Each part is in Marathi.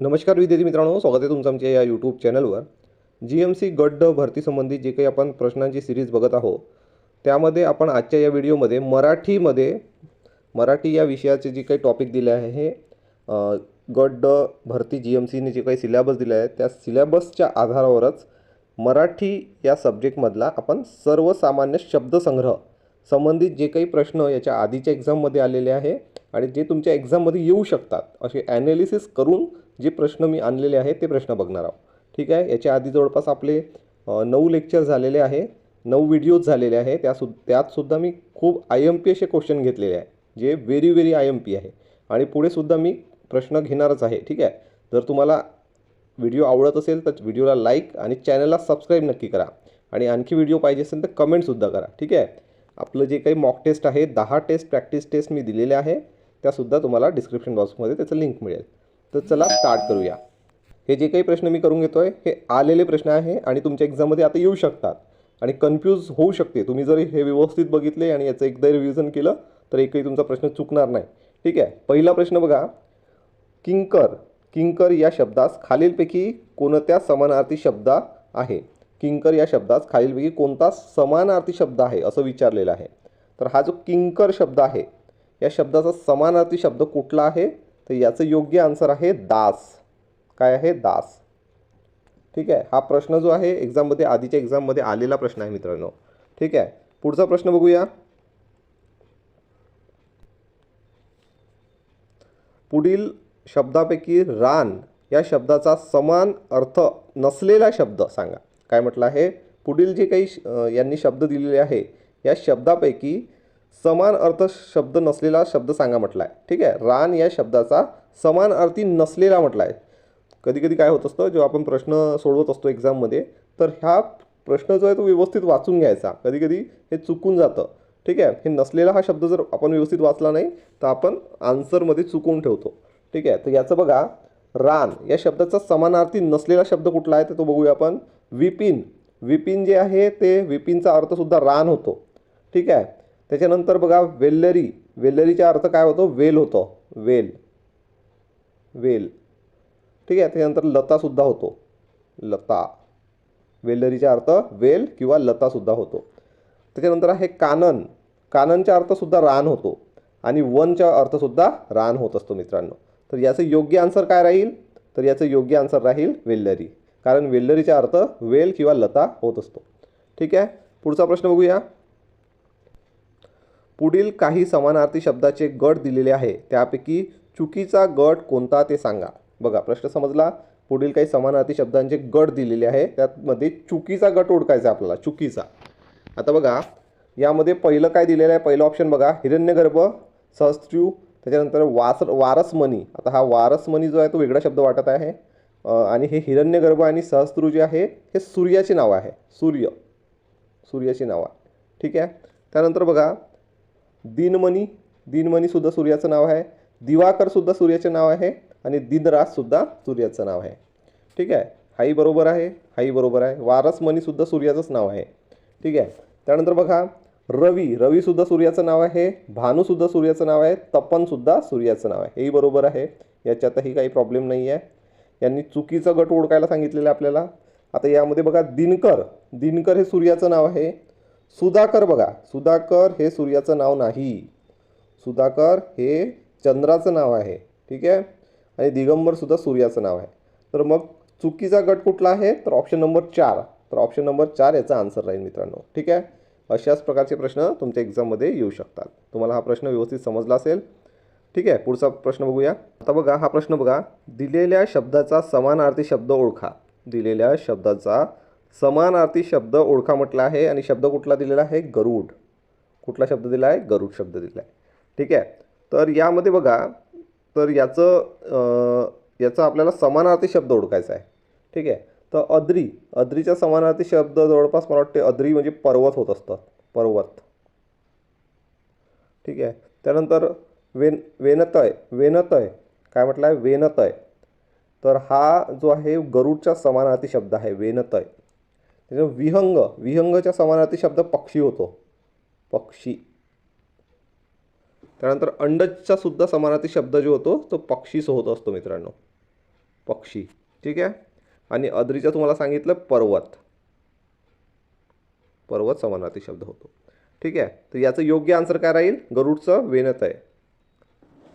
नमस्कार विद्यार्थी मित्रांनो स्वागत आहे तुमचं आमच्या या यूट्यूब चॅनलवर जी एम सी गड्ड भरतीसंबंधी जे काही आपण प्रश्नांची सिरीज बघत आहोत त्यामध्ये आपण आजच्या या व्हिडिओमध्ये मराठीमध्ये मराठी या विषयाचे जे काही टॉपिक दिले आहे हे गड्ड भरती जी एम सीने जे काही सिलेबस दिले आहे त्या सिलेबसच्या आधारावरच मराठी या सब्जेक्टमधला आपण सर्वसामान्य शब्दसंग्रह संबंधित जे काही प्रश्न याच्या आधीच्या एक्झाममध्ये आलेले आहे आणि जे तुमच्या एक्झाममध्ये येऊ शकतात असे ॲनालिसिस करून जे प्रश्न मी आणलेले आहेत ते प्रश्न बघणार आहोत. ठीक आहे? याच्या आधी जवळपास आपले नऊ लेक्चर झालेले आहे नऊ व्हिडिओज झालेले आहे. त्यासु त्यातसुद्धा मी खूप आय एम पी असे क्वेश्चन घेतलेले आहे जे very very I M P आहे. आणि पुढेसुद्धा मी प्रश्न घेणारच आहे. ठीक आहे? जर तुम्हाला व्हिडिओ आवडत असेल तर व्हिडिओला लाईक आणि चॅनलला सबस्क्राईब नक्की करा. आणि आणखी व्हिडिओ पाहिजे असेल तर कमेंटसुद्धा करा. ठीक आहे? आपलं जे काही मॉक टेस्ट आहे दहा टेस्ट प्रॅक्टिस टेस्ट मी दिलेले आहे त्यासुद्धा तुम्हाला डिस्क्रिप्शन बॉक्समध्ये त्याचं लिंक मिळेल. तर चला स्टार्ट करूया. हे जे काही प्रश्न मी करून घेतो आहे हे आलेले प्रश्न आहे आणि तुमच्या एक्झाममध्ये आता येऊ शकतात. आणि कन्फ्यूज होऊ शकते. तुम्ही जर हे व्यवस्थित बघितले आणि याचं एकदा रिव्हिजन केलं तर एकही तुमचा प्रश्न चुकणार नाही. ठीक आहे? पहिला प्रश्न बघा. किंकर किंकर या शब्दास खालीलपैकी कोणत्या समानार्थी शब्द आहे? किंकर या शब्दास खालीलपैकी कोणता समानार्थी शब्द आहे? असं विचारलेलं आहे. तर हा जो किंकर शब्द आहे या शब्दाचा समानार्थी शब्द कुठला आहे? तर याचं योग्य आन्सर आहे दास. काय आहे दास? ठीक आहे हा प्रश्न जो आहे एक्झाममध्ये आधीच्या एक्झाममध्ये आलेला प्रश्न आहे मित्रांनो. ठीक आहे पुढचा प्रश्न बघूया. पुढील शब्दापैकी रान या शब्दाचा समान अर्थ नसलेला शब्द सांगा. काय म्हटलं आहे? पुढील जे काही श- यांनी शब्द दिलेले आहे या शब्दापैकी समान अर्थ शब्द नसलेला शब्द सांगा म्हटला आहे ठीक आहे? रान या शब्दाचा समान अर्थी नसलेला म्हटला आहे कधी कधी काय होत असतं? जेव्हा आपण प्रश्न सोडवत असतो एक्झाममध्ये तर ह्या प्रश्न जो आहे तो व्यवस्थित वाचून घ्यायचा. कधी कधी हे चुकून जातं. ठीक आहे? हे नसलेला हा शब्द जर आपण व्यवस्थित वाचला नाही तर आपण आन्सरमध्ये चुकवून ठेवतो. ठीक आहे? तर याचं बघा. रान या शब्दाचा समानार्थी नसलेला शब्द कुठला आहे? तर तो बघूया आपण. विपिन. विपिन जे आहे ते विपिनचा अर्थसुद्धा रान होतो. ठीक आहे? त्याच्यानंतर बघा वेल्लरी. वेल्लरीचा अर्थ काय होतो? वेल होतो. वेल. वेल. ठीक आहे त्याच्यानंतर लतासुद्धा होतो. लता. वेल्लरीचा अर्थ वेल किंवा लतासुद्धा होतो. त्याच्यानंतर आहे कानन. काननचा अर्थसुद्धा रान होतो. आणि वनचा अर्थसुद्धा रान होत असतो मित्रांनो. तर याचं योग्य आन्सर काय राहील? तर याचं योग्य आन्सर राहील वेल्लरी. कारण वेल्लरीचा अर्थ वेल किंवा लता होत असतो. ठीक आहे? पुढचा प्रश्न बघूया. पुढील काही समानार्थी शब्दाचे गट दिलेले आहे. त्यापैकी चुकीचा गट कोणता ते सांगा. बघा प्रश्न समजला? पुढील काही समानार्थी शब्दांचे गट दिलेले आहे. त्यामध्ये चुकीचा गट ओळखायचा आपल्याला. चुकीचा. आता बघा यामध्ये पहिलं काय दिलेलं आहे? पहिलं ऑप्शन बघा. हिरण्यगर्भ सहस्त्रु त्याच्यानंतर वास वारसमणी. आता हा वारसमणी जो आहे तो वेगळा शब्द वाटत आहे. आणि हे हिरण्यगर्भ आणि सहस्त्रु जे आहे हे सूर्याचे नाव आहे. सूर्य. सूर्याची नाव आहे. ठीक आहे? त्यानंतर बघा दिनमणी दिनमणीसुद्धा सूर्याचं नाव आहे दिवाकरसुद्धा सूर्याचं नाव आहे आणि दिनराजसुद्धा सूर्याचं नाव आहे. ठीक आहे? हाही बरोबर आहे हाही बरोबर आहे. वारसमणीसुद्धा सूर्याचंच नाव आहे. ठीक आहे? त्यानंतर बघा रवी रवीसुद्धा सूर्याचं नाव आहे भानूसुद्धा सूर्याचं नाव आहे तपनसुद्धा सूर्याचं नाव आहे. हेही बरोबर आहे. याच्यातही काही प्रॉब्लेम नाही आहे. यांनी चुकीचं गट ओळखायला सांगितलेलं आहे आपल्याला. आता यामध्ये बघा दिनकर. दिनकर हे सूर्याचं नाव आहे. सुधाकर बघा. सुधाकर हे सूर्याचं नाव नाही. सुधाकर हे चंद्राचं नाव आहे. ठीक आहे? आणि दिगंबरसुद्धा सूर्याचं नाव आहे. तर मग चुकीचा गट कुठला आहे? तर ऑप्शन नंबर चार. तर ऑप्शन नंबर चार याचा आन्सर राहील मित्रांनो. ठीक आहे? अशाच प्रकारचे प्रश्न तुमच्या एक्झाममध्ये येऊ शकतात. तुम्हाला हा प्रश्न व्यवस्थित समजला असेल. ठीक आहे? पुढचा प्रश्न बघूया. आता बघा हा प्रश्न बघा. दिलेल्या शब्दाचा समानार्थी शब्द ओळखा. दिलेल्या शब्दाचा समानार्थी शब्द ओळखा म्हटला आहे आणि शब्द कुठला दिलेला आहे? गरुड. कुठला शब्द दिला आहे? गरुड शब्द दिला आहे. ठीक आहे? तर यामध्ये बघा तर याचं याचा आपल्याला समानार्थी शब्द ओळखायचा आहे. ठीक आहे? तर अद्री अद्रीचा समानार्थी शब्द जवळपास मला वाटते अद्री म्हणजे पर्वत होत असतं. पर्वत. ठीक आहे? त्यानंतर वेन वेनतय वेनतय. काय म्हटलं आहे? वेनतय. तर हा जो आहे गरुडचा समानार्थी शब्द आहे वेनतय. त्याच्या विहंग विहंगच्या समानार्थी शब्द पक्षी होतो. पक्षी. त्यानंतर अंडजचा सुद्धा समानार्थी शब्द जो होतो तो पक्षीच होत असतो मित्रांनो. पक्षी. ठीक आहे? आणि अद्रीचं तुम्हाला सांगितलं पर्वत. पर्वत समानार्थी शब्द होतो. ठीक आहे? तर याचं योग्य आन्सर काय राहील? गरुडचं वेनत आहे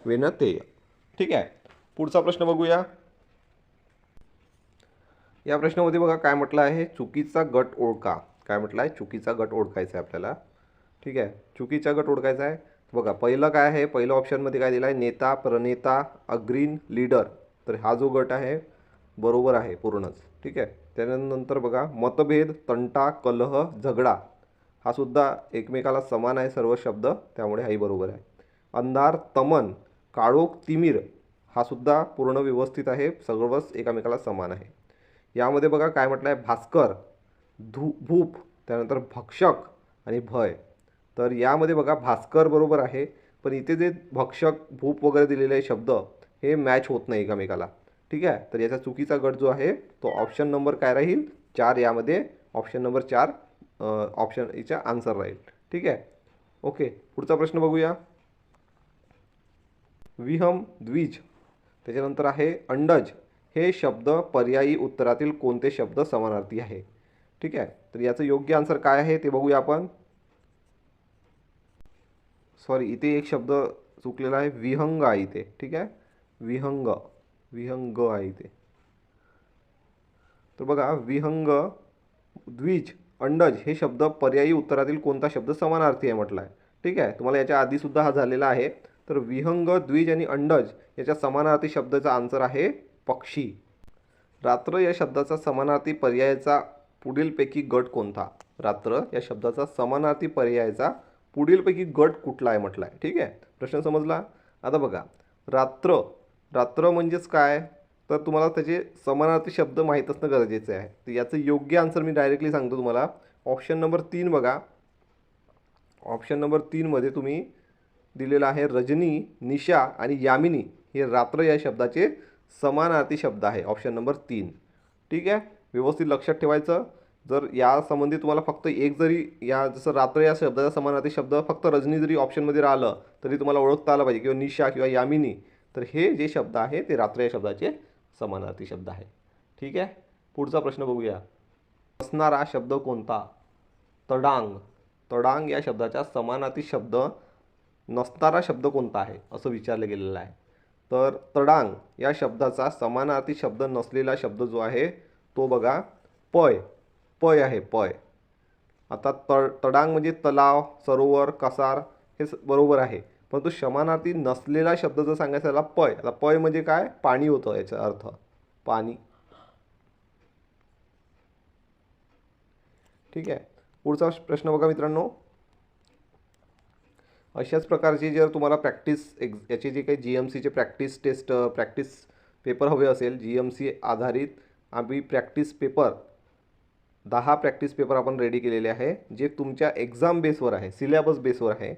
वेनतेय ठीक आहे? पुढचा प्रश्न बघूया. या प्रश्नामध्ये बघा काय म्हटलं आहे? चुकीचा गट ओळखा. काय म्हटलं आहे? चुकीचा गट ओळखायचा आहे आपल्याला. ठीक आहे? चुकीचा गट ओळखायचा आहे. बघा पहिलं काय आहे? पहिलं ऑप्शनमध्ये काय दिलं आहे नेता प्रणेता अग्रीन लीडर. तर हा जो गट आहे बरोबर आहे पूर्णच. ठीक आहे? त्यानंतर बघा मतभेद तंटा कलह झगडा. हा सुद्धा एकमेकाला समान आहे सर्व शब्द. त्यामुळे हाही बरोबर आहे. अंधार तमन काळोख तिमिर. हा सुद्धा पूर्ण व्यवस्थित आहे. सर्वच एकामेकाला समान आहे. यामध्ये बघा काय म्हटलं आहे भास्कर धू भूप त्यानंतर भक्षक आणि भय. तर यामध्ये बघा भास्कर बरोबर आहे पण इथे जे भक्षक भूप वगैरे दिलेले आहे शब्द हे मॅच होत नाही एकामेकाला. ठीक आहे? तर याचा चुकीचा गट जो आहे तो ऑप्शन नंबर काय राहील? चार यामध्ये ऑप्शन नंबर चार ऑप्शन याचा आन्सर राहील. ठीक आहे? ओके पुढचा प्रश्न बघूया. विहम द्विज. त्याच्यानंतर आहे अंडज. हे शब्द पर्यायी उत्तरातील कोणते शब्द समानार्थी आहे? ठीक आहे? तर याचं योग्य आन्सर काय आहे ते बघूया आपण. सॉरी इथे एक शब्द चुकलेला आहे विहंग आहे इथे. ठीक आहे? विहंग विहंग आहे इथे. तर बघा विहंग द्विज अंडज हे शब्द पर्यायी उत्तरातील कोणता शब्द समानार्थी आहे म्हटला आहे ठीक आहे? तुम्हाला याच्या आधीसुद्धा हा झालेला आहे. तर विहंग द्विज आणि अंडज याच्या समानार्थी शब्दाचा आन्सर आहे पक्षी. रात्र या शब्दाचा समानार्थी पर्यायाचा पुढीलपैकी गट कोणता? रात्र या शब्दाचा समानार्थी पर्यायाचा पुढीलपैकी गट कुठला आहे म्हटला आहे ठीक आहे? प्रश्न समजला? आता बघा. रात्र. रात्र म्हणजेच काय? तर तुम्हाला त्याचे समानार्थी शब्द माहीत असणं गरजेचं आहे. तर याचं योग्य आन्सर मी डायरेक्टली सांगतो तुम्हाला. ऑप्शन नंबर तीन बघा. ऑप्शन नंबर तीनमध्ये तुम्ही दिलेलं आहे रजनी निशा आणि यामिनी हे रात्र या शब्दाचे समानार्थी शब्द आहे. ऑप्शन नंबर तीन. ठीक आहे? व्यवस्थित लक्षात ठेवायचं. जर यासंबंधी तुम्हाला फक्त एक जरी या जसं रात्र या शब्दाचा समानार्थी शब्द फक्त रजनी जरी ऑप्शनमध्ये राहिलं तरी तुम्हाला ओळखता आलं पाहिजे. किंवा निशा किंवा यामिनी. तर हे जे शब्द आहे ते रात्र या शब्दाचे समानार्थी शब्द आहे. ठीक आहे? पुढचा प्रश्न बघूया. असणारा शब्द कोणता? तडांग. तडांग या शब्दाचा समानार्थी शब्द नसणारा शब्द कोणता आहे? असं विचारलं गेलेलं आहे. तर तडांग या शब्दाचा समानार्थी शब्द नसलेला शब्द जो आहे तो बघा पय. पय आहे पय. आता तळ तडांग म्हणजे तलाव सरोवर कसार हे स बरोबर आहे. परंतु समानार्थी नसलेला शब्द जर सांगायचा त्याला पय. आता पय म्हणजे काय? पाणी होतं याचा अर्थ. पाणी. ठीक आहे? पुढचा प्रश्न बघा मित्रांनो. अशाच प्रकारची जर तुम्हाला प्रॅक्टिस एक्झ याचे जे काही जी एम सीचे प्रॅक्टिस टेस्ट प्रॅक्टिस पेपर हवे असेल जी एम सी आधारित आम्ही प्रॅक्टिस पेपर दहा प्रॅक्टिस पेपर आपण रेडी केलेले आहे जे तुमच्या एक्झाम बेसवर आहे सिलेबस बेसवर आहे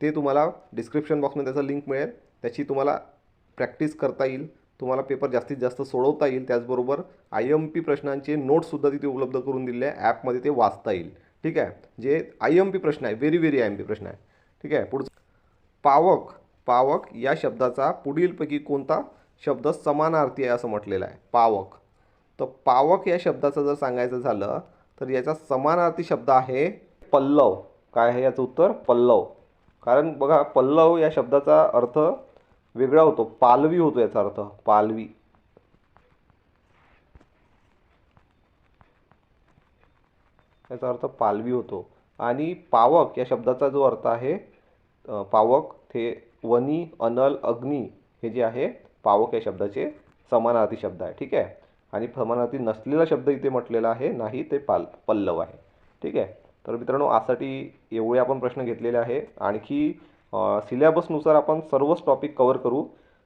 ते तुम्हाला डिस्क्रिप्शन बॉक्समध्ये त्याचा लिंक मिळेल. त्याची तुम्हाला प्रॅक्टिस करता येईल तुम्हाला पेपर जास्तीत जास्त सोडवता येईल. त्याचबरोबर आय एम पी प्रश्नांचे नोट्ससुद्धा तिथे उपलब्ध करून दिले आहे. ॲपमध्ये ते वाचता येईल. ठीक आहे? जे आय एम पी प्रश्न आहे very very I M P प्रश्न आहे. ठीक आहे पुढचं. पावक पावक या शब्दाचा पुढीलपैकी कोणता शब्द समानार्थी आहे असं म्हटलेलं आहे? पावक. तर पावक या शब्दाचं जर सांगायचं झालं तर याचा समानार्थी शब्द आहे पल्लव. काय आहे याचं उत्तर? पल्लव. कारण बघा पल्लव या शब्दाचा अर्थ वेगळा होतो. पालवी होतो याचा अर्थ. पालवी. याचा अर्थ पालवी होतो. आणि पावक या शब्दाचा जो अर्थ आहे पावक हे वनी अनल अग्नी हे जे आहे पावक या शब्दाचे समानार्थी शब्द आहे ठीक आहे? आणि समानार्थी नसलेला शब्द इथे म्हटलेला आहे नाही ते पाल पल्लव आहे ठीक आहे? तर मित्रांनो आजसाठी एवढे आपण प्रश्न घेतलेले आहे. आणखी सिलेबसनुसार आपण सर्वच टॉपिक कवर करू.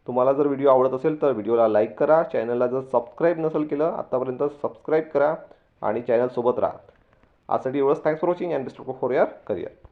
तुम्हाला जर व्हिडिओ आवडत असेल तर व्हिडिओला लाईक करा. चॅनलला जर सबस्क्राईब नसेल केलं आत्तापर्यंत सबस्क्राईब करा आणि चॅनलसोबत राहा. आजसाठी एवढंच. Thanks for watching and best for your career